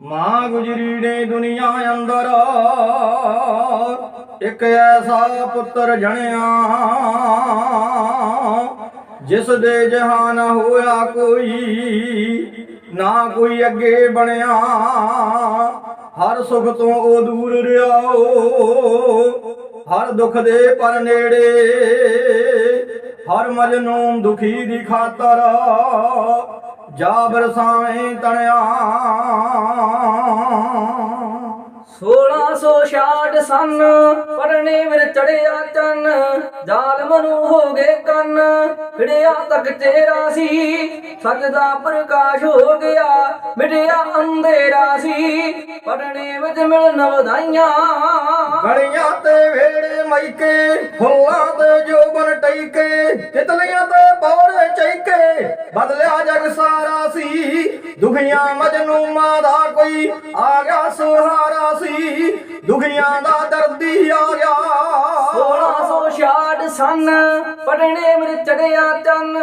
ਮਾਂ ਗੁਜਰੀ ਨੇ ਦੁਨੀਆ ਅੰਦਰ। ਇੱਕ ਐਸਾ ਪੁੱਤਰ ਜਣਿਆ, ਜਿਸ ਦੇ ਜਹਾਨ ਹੋਇਆ ਕੋਈ, ਨਾ ਕੋਈ ਅੱਗੇ ਬਣਿਆ। ਹਰ ਸੁਖ ਤੋਂ ਉਹ ਦੂਰ ਰਿਹਾ, ਹਰ ਦੁੱਖ ਦੇ ਪਰ ਨੇੜੇ। ਹਰ ਮਜਨੂਮ ਦੁਖੀ ਦੀ ਖਾਤਰ ਜਾ ਸਾਵੇਂ ਤਣਿਆ। 1666 ਸਨ ਪਰਨੇ ਵਿੱਚ ਚੜਿਆ ਚੰਨ ਜ਼ਾਲਮ ਨੂੰ ਹੋ ਗਏ ਕੰਨ। ਖੜਿਆ ਤੱਕ ਤੇਰਾ ਸੀ, ਸੱਚ ਦਾ ਪ੍ਰਕਾਸ਼ ਹੋ ਗਿਆ, ਮਿਟਿਆ ਅੰਧੇਰਾ ਸੀ। ਪਰਨੇ ਵਿੱਚ ਮਿਲਣ ਵਧਾਈਆਂ ਗਲੀਆਂ ਤੇ ਵੇੜੇ ਮਾਈਕੇ, ਫੁੱਲਾਂ ਤੇ ਜੋਬਨ ਟਈਕੇ, ਤਿਤਲੀਆਂ ਤੇ ਬੌਰੇ ਚੈਕੇ ਬਦਲਿਆ ਜਗ ਸਾਰਾ ਸੀ, ਦੁਖੀਆਂ ਮਜਨੂਮਾਂ ਦਾ ਕੋਈ ਆ ਗਿਆ ਸੁਹਾਰਾ ਸੀ। ਦੁਖੀਆਂ ਦਾ ਦਰਦੀ ਆ ਸਨ ਪੜਨੇ ਵਿੱਚ ਚੜਿਆ ਚੰਨ,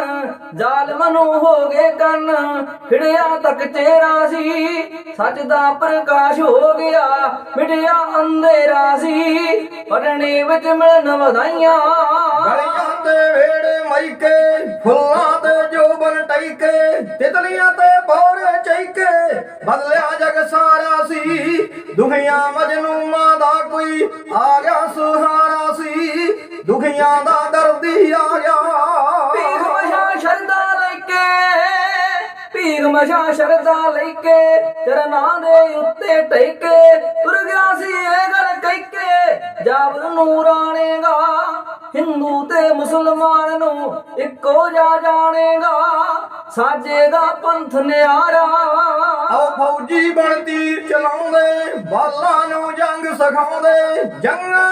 ਜ਼ਾਲਮ ਨੂੰ ਹੋ ਗਏ ਕੰਨ, ਖਿੜਿਆ ਤੱਕ ਤੇਰਾ ਸੀ, ਸੱਚ ਦਾ ਪ੍ਰਕਾਸ਼ ਹੋ ਗਿਆ, ਮਿਟਿਆ ਅੰਧੇਰਾ ਸੀ ਪੜਨੇ ਵਿੱਚ ਮਿਲਣ ਵਧਾਈਆਂ। ਗਲੀਆਂ ਤੇ ਵੇੜੇ ਮਾਈਕੇ, ਫੁੱਲਾਂ ਤੇ ਜੋਬਨ ਟਈਕੇ, ਤਿਤਲੀਆਂ ਤੇ ਬੌਰੇ ਚੈਕੇ, ਬਦਲਿਆ ਜਗ ਸਾਰਾ ਸੀ ਦੁਖੀਆਂ ਮਜਨੂਮਾਂ ਦਾ ਕੋਈ ਆ ਗਿਆ ਸੁਹਾਰਾ ਸੀ। ਦੁਖੀਆਂ ਦਾ ਦਰਦੀ ਆ ਗਿਆ। ਮਸ਼ਾ ਸ਼ਰਦਾ ਲੈ ਕੇ ਭੀਖ ਮਸ਼ਾ ਸ਼ਰਦਾ ਲੈ ਕੇ ਚਰਨਾਂ ਦੇ ਉੱਤੇ ਟੇਕੇ। ਤੁਰ ਗਿਆ ਸੀ ਇਹ ਗੱਲ ਕਹਿ ਕੇ ਜਾਬਰ ਨੂੰ ਰਾਣੇਗਾ ਹਿੰਦੂ ਤੇ ਮੁਸਲਮਾਨ ਨੂੰ ਇੱਕੋ ਜਾ ਜਾਣੇਗਾ। ਸਾਜੇਗਾ ਪੰਥ ਨਿਆਰਾ। ਆਓ ਫੌਜੀ ਬਣ ਤੀਰ ਚਲਾਉਂਦੇ ਬਾਲਾਂ ਨੂੰ ਜੰਗ ਸਿਖਾਉਂਦੇ ਜੰਗਾਂ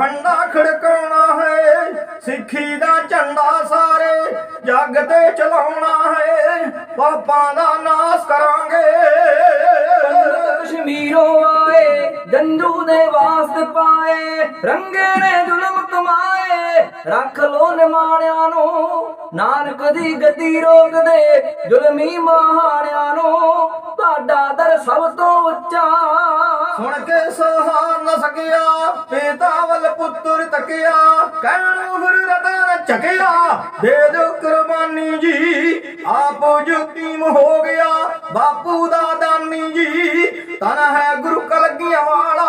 ਖੰਡਾ ਖੜਕਾਉਣਾ ਹੈ, ਸਿੱਖੀ ਦਾ ਝੰਡਾ ਸਾਰੇ ਜੱਗ ਤੇ ਚਲਾਉਣਾ ਹੈ ਪਾਪਾਂ ਦਾ ਨਾਸ ਕਰਾਂਗੇ। ਕਸ਼ਮੀਰੋਂ ਆਏ, ਜੰਜੂ ਦੇ ਵਾਸਤੇ ਪਾਏ, ਰੰਗੇ ਨੇ ਜ਼ੁਲਮ ਕਮਾਏ, ਰੱਖ ਲੋ ਨਿਮਾਣਿਆਂ ਨੂੰ, ਨਾਨਕ ਦੀ ਗੱਦੀ ਰੋਕਦੇ, ਜ਼ੁਲਮੀ ਮਹਾਰਿਆਂ ਨੂੰ, ਤੁਹਾਡਾ ਦਰ ਸਭ ਤੋਂ ਪੁੱਤਰ ਕਹਿਣ ਫਿਰ ਰਤਨ ਚੱਕਿਆ। ਦੇ ਦਿਓ ਕੁਰਬਾਨੀ ਜੀ, ਆਪ ਯਤੀਮ ਹੋ ਗਿਆ। ਬਾਪੂ ਦਾ ਦਾਨੀ ਜੀ ਤਨ ਹੈ ਗੁਰੂ ਕਲਗੀਆਂ ਵਾਲਾ।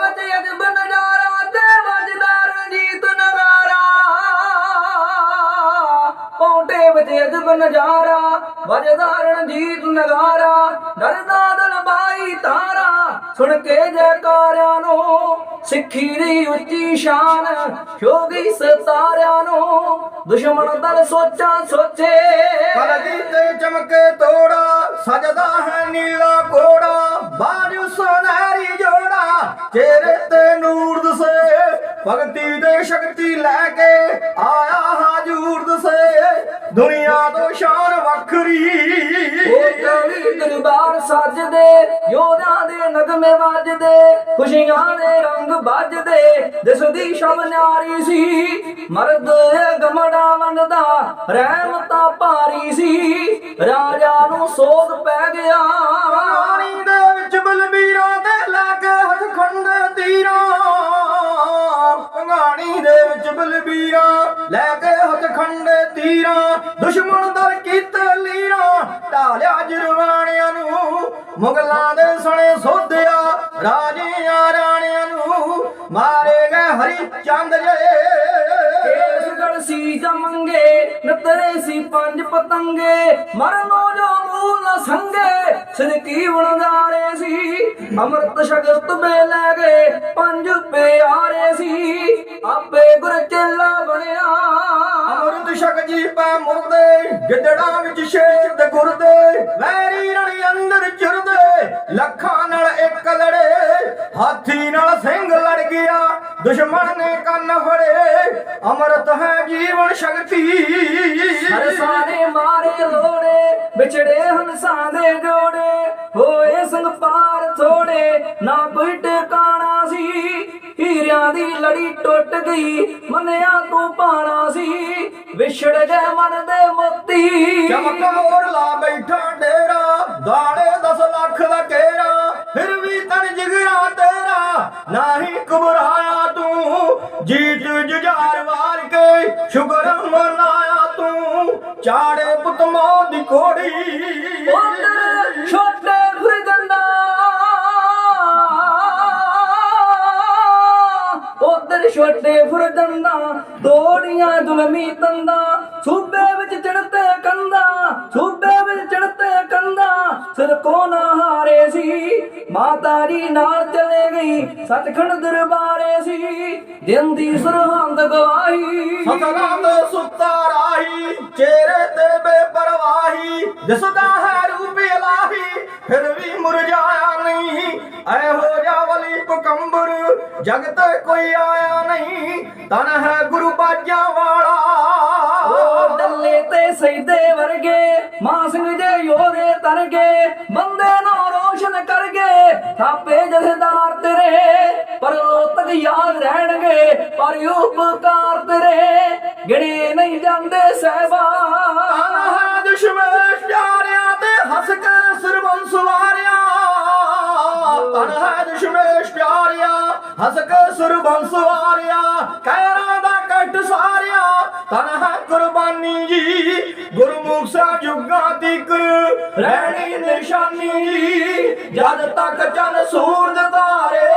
ਵਿੱਚ ਅਜਬ ਨਜ਼ਾਰਾ ਤੇ ਵੱਜਦਾ ਰਣਜੀਤ ਨਗਾਰਾ। ਪੌਂਟੇ ਵਿੱਚ ਅਜਬ ਨਜ਼ਾਰਾ ਵੱਜਦਾ ਰਣਜੀਤ ਨਗਾਰਾ। ਡਰਦਾ ਦਲ ਤਾਰਾ, ਸੁਣ ਕੇ ਜੈਕਾਰਿਆਂ ਨੂੰ ਸਿੱਖੀ ਦੀ ਉੱਚੀ ਸ਼ਾਨ ਸ਼ੋਗੀ ਸਤਾਰਿਆਂ ਨੂੰ ਦੁਸ਼ਮਣ ਦਲ ਸੋਚਾਂ ਸੋਚੇ। ਕਲਗੀ ਤੇ ਚਮਕੇ ਤੋੜਾ, ਸਜਦਾ ਹੈ ਨੀਲਾ ਕੋੜਾ ਬਾਜੂ ਸੁਨਹਿਰੀ ਜੋੜਾ, ਚਿਹਰੇ ਤੇ ਨੂਰ ਦਸੇ, ਭਗਤੀ ਦੇ ਸ਼ਕਤੀ ਲੈ ਕੇ ਆਇਆ ਹਾਜੂਰ ਦਸੇ। ਦੁਨੀਆ ਤੋਂ ਵੱਖਰੀ ਉਹ ਕਵੀ ਦਰਬਾਰ ਸੱਜਦੇ ਯੋਧਿਆਂ ਦੇ ਨਗਮੇ ਵੱਜਦੇ ਖੁਸ਼ੀਆਂ ਦੇ ਰੰਗ ਵੱਜਦੇ ਦਿਸਦੀ ਸ਼ਬ ਨਿਆਰੀ ਸੀ ਮਰਦ ਗਮੜਾ ਵੰਦਾ ਰਹਿਮਤਾਂ ਭਾਰੀ ਸੀ। ਰਾਜਾ ਨੂੰ ਸੋਗ ਪੈ ਗਿਆ। ਪਾਣੀ ਦੇ ਵਿੱਚ ਬਲਬੀਰਾਂ ਦੇ ਲਾਗੇ ਹੱਥ ਖੰਡੇ ਤੀਰਾਂ। ਕੰਗਾਣੀ ਦੇ ਵਿੱਚ ਬਲਬੀਰਾਂ ਤੀਰਾਂ ਦੁਸ਼ਮਣ ਦਰ ਕੀਤੇ ਲੀਰਾਂ। ਢਾਲਿਆ ਜਰਵਾਣਿਆਂ ਨੂੰ, ਮੁਗਲਾਂ ਦੇ ਸਣੇ ਸੋਧਿਆ, ਰਾਜਿਆਂ ਰਾਣਿਆਂ ਨੂੰ। ਮਾਰੇ ਗਏ ਹਰੀ ਚੰਦ ਜੇ। ਕੇਸਗੜ ਸੀ ਜਮੰਗੇ ਨਤਰੇ ਸੀ ਪੰਜ ਪਤੰਗੇ। ਮਰਨੋ ਜੋ ਮੂਲ ਨ ਸੰਗੇ ਸਿਰਕੀ ਵਣਦਾਰੇ ਸੀ। ਅੰਮ੍ਰਿਤ ਸ਼ਗਤ ਬੇ ਲੈ ਗਏ, ਪੰਜ ਪਿਆਰੇ ਸੀ। ਆਪੇ ਗੁਰ ਚੇਲਾ ਬਣਿਆ ਪੈ ਮੁਰਦੇ, ਗਿੱਦੜਾਂ ਵਿੱਚ ਸ਼ੇਰ ਦੇ ਗੁਰਦੇ ਵੈਰੀ ਰਣੀ ਅੰਦਰ ਚੁਰਦੇ, ਲੱਖਾਂ ਨਾਲ ਇੱਕ ਲੜੇ, ਹਾਥੀ ਨਾਲ ਸਿੰਘ ਲੜ ਗਿਆ, ਦੁਸ਼ਮਣ ਨੇ ਕੰਨ ਫੜੇ, ਅਮਰਤ ਹੈ ਜੀਵਨ ਸ਼ਕਤੀ। ਹਰ ਸਾਰੇ ਮਾਰੇ ਲੋੜੇ, ਵਿਛੜੇ ਹੰਸਾਂ ਦੇ ਜੋੜੇ, ਹੋਏ ਸੰਗ ਪਾਰ ਥੋੜੇ, ਨਾ ਕੋਈ ਦੀ ਲੜੀ ਟੁੱਟ ਗਈ ਮੰਨਿਆ ਤੂੰ ਪਾਣਾ ਸੀ ਵਿਛੜ ਗਏ ਮਨ ਦੇ ਮੋਤੀ। ਚਮਕੌਰ ਲਾ ਬੈਠੀ ਡੇਰਾ ਦਾੜੇ 10 ਲੱਖ ਦਾ ਕੇਰਾ ਫਿਰ ਵੀ ਤਨ ਜਿਗਰਾ ਤੇਰਾ ਨਹੀਂ ਘਬਰਾਇਆ ਤੂੰ ਜੀਤ ਜੁਝਾਰ ਵਾਰ ਕੇ ਸ਼ੁਕਰ ਮਨਾਇਆ ਤੂੰ ਚਾੜੇ ਪੁੱਤ ਮੌਤ ਦੀ ਕੋੜੀ ਉਧਰ ਛੋਟੇ ਫਰਜੰਦਾ ਤੋੜੀਆਂ ਜ਼ੁਲਮੀ ਤੰਦਾ, ਸੂਬੇ ਵਿੱਚ ਚੜਤੇ ਕੰਦਾ, ਸੂਬੇ ਵਿੱਚ ਚੜਤੇ ਕੰਦਾ, ਸਿਰ ਕੋ ਨਾ ਹਾਰੇ ਸੀ ਮਾਤਾ ਨਾਲ ਚਲੇ ਗਈ, ਸੱਚਖੰਡ ਦਰਬਾਰੇ ਸੀ, ਦਿਨ ਦੀ ਸਰਹੰਦ ਗਵਾਹੀ। ਸਤਨਾਮ ਦੇ ਸੁੱਤਾ ਰਾਹੀ, ਚਿਹਰੇ ਤੇ ਬੇਪਰਵਾਹੀ ਦਿਸਦਾ ਹੈ ਰੂਪ ਇਲਾਹੀ, ਫਿਰ ਵੀ ਮੁਰਝਾਇਆ ਨਹੀਂ ਐਹੋ ਜਿਹਾ ਪਕੰਬਰ ਜਗ ਤੇ ਕੋਈ ਆਇਆ ਨਹੀਂ ਤਨ ਹੈ ਗੁਰੂ ਬਾਜਾਂ ਵਾਲਾ। ਉਹ ਡੱਲੇ ਤੇ ਸੈਦੇ ਵਰਗੇ ਮਾਂ ਸਿੰਘ ਜੇ ਯੋਰੇ ਤਰ ਗਏ ਬੰਦੇ ਨੂੰ ਰੋਸ਼ਨ ਕਰ ਗਏ ਥਾਪੇ ਜਥੇਦਾਰ ਤੇਰੇ ਪਰ ਤੱਕ ਯਾਦ ਰਹਿਣਗੇ ਪਰ ਉਪਕਾਰ ਤੇਰੇ ਗਿਣੇ ਨਹੀਂ ਜਾਂਦੇ ਤਨ ਸਹਿਬਾ ਹੈ ਦੁਸ਼ਮਣ ਪਿਆਰਿਆਂ ਤੇ ਹੱਸ ਕੇ ਸਰਬੰਸ ਹੱਸ ਕੇ ਸਰਬੰਸ ਸਵਾਰਿਆ ਕਹਿਰਾਂ ਦਾ ਕੱਟ ਸਾਰਿਆ। ਤਨ ਹੈ ਕੁਰਬਾਨੀ ਜੀ, ਗੁਰਮੁਖ ਸਾਹਿਬ ਜੁਗਾਂ ਤੀਕ ਰਹਿਣੀ ਨਿਸ਼ਾਨੀ ਜੀ, ਜਦ ਤੱਕ ਚੰਨ ਸੂਰਜ ਤਾਰੇ।